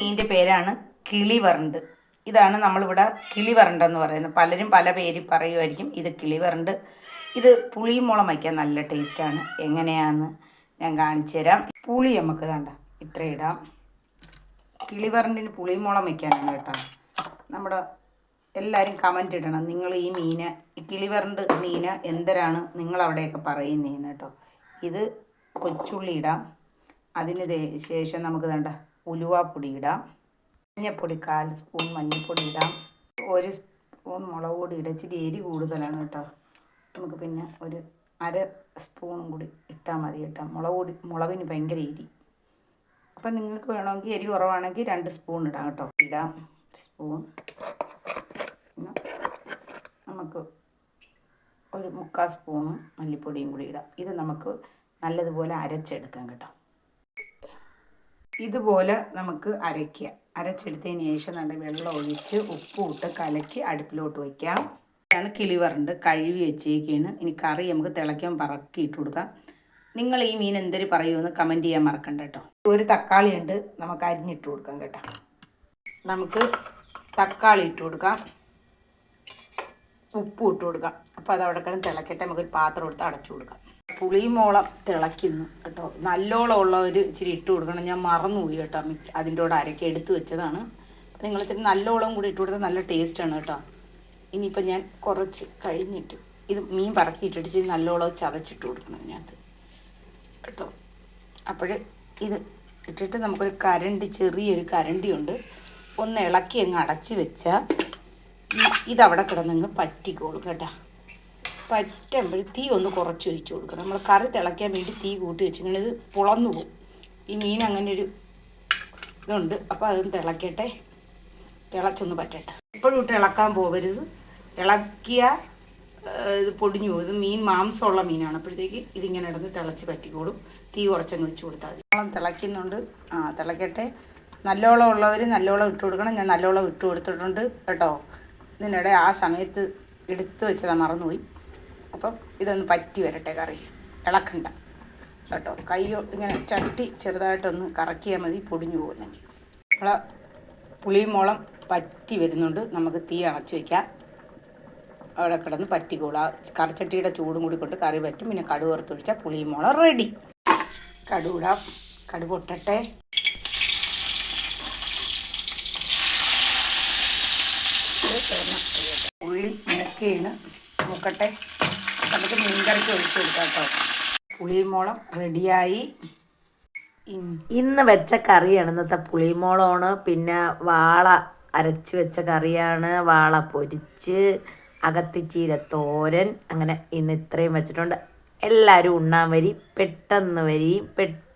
മീനിന്റെ പേരാണ് കിളിവറണ്ട്. ഇതാണ് നമ്മളിവിടെ കിളിവറണ്ട് എന്ന് പറയുന്നത്. പലരും പല പേര് പറയുമായിരിക്കും ഇത് കിളിവറണ്ട്. ഇത് പുളിയും മുളം വയ്ക്കാൻ നല്ല ടേസ്റ്റാണ് എങ്ങനെയാണെന്ന് ഞാൻ കാണിച്ചു തരാം. പുളി നമുക്ക് വേണ്ട ഇത്ര ഇടാം. കിളിവറണ്ടിന് പുളിയും മുളം വയ്ക്കാനാണ് കേട്ടോ. നമ്മുടെ എല്ലാവരും കമന്റ് ഇടണം. നിങ്ങൾ ഈ മീന് ഈ കിളിവറണ്ട് മീന് എന്തരാണ് നിങ്ങൾ അവിടെയൊക്കെ പറയുന്നതെന്ന് കേട്ടോ. ഇത് കൊച്ചുള്ളി ഇടാം. അതിന് ശേഷം നമുക്ക് വേണ്ട ഉലുവാപ്പൊടി ഇടാം മഞ്ഞപ്പൊടി കാൽ സ്പൂൺ മഞ്ഞൾപ്പൊടി ഇടാം. ഒരു സ്പൂൺ മുളക് പൊടി ഇടാം. ഇച്ചിരി എരി കൂടുതലാണ് കേട്ടോ. നമുക്ക് പിന്നെ ഒരു അര സ്പൂണും കൂടി ഇട്ടാൽ മതി കേട്ടോ. മുളക് പൊടി മുളകിന് ഭയങ്കര എരി. അപ്പം നിങ്ങൾക്ക് വേണമെങ്കിൽ എരി കുറവാണെങ്കിൽ രണ്ട് സ്പൂൺ ഇടാം കേട്ടോ. ഇടാം. ഒരു സ്പൂൺ. നമുക്ക് ഒരു മുക്കാൽ സ്പൂണും മല്ലിപ്പൊടിയും കൂടി ഇടാം. ഇത് നമുക്ക് നല്ലതുപോലെ അരച്ചെടുക്കാം കേട്ടോ. ഇതുപോലെ നമുക്ക് അരയ്ക്കുക അരച്ചെടുത്തതിന് ശേഷം നല്ല വെള്ളം ഒഴിച്ച് ഉപ്പുമിട്ട് കലക്കി അടുപ്പിലോട്ട് വയ്ക്കാം. ഇതാണ് കിളിവറുണ്ട് കഴുകി വെച്ചേക്കാണ്. ഇനി കറി നമുക്ക് തിളയ്ക്കാൻ പറക്കി ഇട്ട് കൊടുക്കാം. നിങ്ങൾ ഈ മീൻ എന്തൊരു പറയുമെന്ന് കമന്റ് ചെയ്യാൻ മറക്കണ്ട കേട്ടോ. ഒരു തക്കാളി ഉണ്ട്. നമുക്ക് അരിഞ്ഞിട്ട് കൊടുക്കാം കേട്ടോ. നമുക്ക് തക്കാളി ഇട്ട് കൊടുക്കാം. ഉപ്പ് ഇട്ട് കൊടുക്കാം. അപ്പോൾ അത് അവിടെ തിളക്കട്ടെ. നമുക്കൊരു പാത്രം എടുത്ത് അടച്ചു കൊടുക്കാം. പുളിമോളം തിളയ്ക്കുന്നു കേട്ടോ. നല്ലോളം ഉള്ള ഒരു ഇച്ചിരി ഇട്ട് കൊടുക്കണം. ഞാൻ മറന്നുപോയി കേട്ടോ മിക്സ് അതിന്റെ കൂടെ അരക്കി എടുത്തു വെച്ചതാണ്. നിങ്ങൾ ഇത്തിരി നല്ലോളം കൂടി ഇട്ട് കൊടുത്താൽ നല്ല ടേസ്റ്റാണ് കേട്ടോ. ഇനിയിപ്പോൾ ഞാൻ കുറച്ച് കഴിഞ്ഞിട്ട് ഇത് മീൻ പറക്കിയിട്ടിട്ട് ചെയ്ത് നല്ലോളം ചതച്ചിട്ട് കൊടുക്കണം ഇതിനകത്ത് കേട്ടോ. അപ്പോൾ ഇത് ഇട്ടിട്ട് നമുക്കൊരു കരണ്ടി ചെറിയൊരു കരണ്ടിയുണ്ട്. ഒന്ന് ഇളക്കി അങ്ങ് അടച്ച് വെച്ചാൽ ഇതവിടെ കിടന്നങ്ങ് പറ്റിക്കോളും കേട്ടോ. പറ്റുമ്പോൾ തീ ഒന്ന് കുറച്ച് ഒഴിച്ച് കൊടുക്കണം. നമ്മൾ കറി തിളയ്ക്കാൻ വേണ്ടി തീ കൂട്ടി വെച്ചിങ്ങനെ ഇത് പുളന്നു പോകും. ഈ മീൻ അങ്ങനെ ഒരു ഇതുണ്ട്. അപ്പോൾ അതൊന്ന് തിളക്കട്ടെ. തിളച്ചൊന്ന് പറ്റട്ടെ. ഇപ്പോഴും ഇട്ട് ഇളക്കാൻ പോകരുത് ഇളക്കിയ ഇത് പൊടിഞ്ഞു പോകും. ഇത് മീൻ മാംസമുള്ള മീനാണ്. അപ്പോഴത്തേക്ക് ഇതിങ്ങനെ ഇടന്ന് തിളച്ച് പറ്റിക്കോളും. തീ കുറച്ചങ്ങ് വെച്ച് കൊടുത്താൽ മതി. വെള്ളം തിളയ്ക്കുന്നുണ്ട്. ആ തിളക്കട്ടെ. നല്ലോളം ഉള്ളവർ നല്ലോളം ഇട്ട് കൊടുക്കണം. ഞാൻ നല്ലോളം ഇട്ട് കൊടുത്തിട്ടുണ്ട് കേട്ടോ. ഇതിനിടെ ആ സമയത്ത് എടുത്ത് വെച്ചതാണ് മറന്നുപോയി. അപ്പം ഇതൊന്ന് പറ്റി വരട്ടെ കറി. ഇളക്കണ്ട. കേട്ടോ? കയ്യോ ഇങ്ങനെ ചട്ടി ചെറുതായിട്ടൊന്ന് കറക്കിയാൽ മതി പൊടിഞ്ഞു പോകുന്നെങ്കിൽ നമ്മളെ പുളിയും മുളം പറ്റി വരുന്നുണ്ട്. നമുക്ക് തീ അണച്ചു വയ്ക്കാം അവിടെ കിടന്ന് പറ്റിക്കോളും. ആ കറിച്ചട്ടിയുടെ ചൂടും കൂടി കൊണ്ട് കറി പറ്റും. പിന്നെ കടുക് വറുത്തൊഴിച്ചാൽ പുളിയും മുളക് റെഡി കടുവിടാം കടുക് പൊട്ടട്ടെ. ഉള്ളി മൂക്കയാണ് മൂക്കട്ടെ നമുക്ക് മീൻകറിക്ക് ഒഴിച്ച് കൊടുക്കാം കേട്ടോ. പുളിമോളം റെഡിയായി ഇന്ന് വെച്ച കറിയാണ് ഇന്നത്തെ പുളിമോളമാണ് പിന്നെ വാള അരച്ച് വെച്ച കറിയാണ്. വാള പൊരിച്ച് അകത്തിച്ചീര തോരൻ അങ്ങനെ ഇന്ന് ഇത്രയും വെച്ചിട്ടുണ്ട്. എല്ലാവരും ഉണ്ണാൻ വരി പെട്ടെന്ന് വരി പെട്ടെന്ന്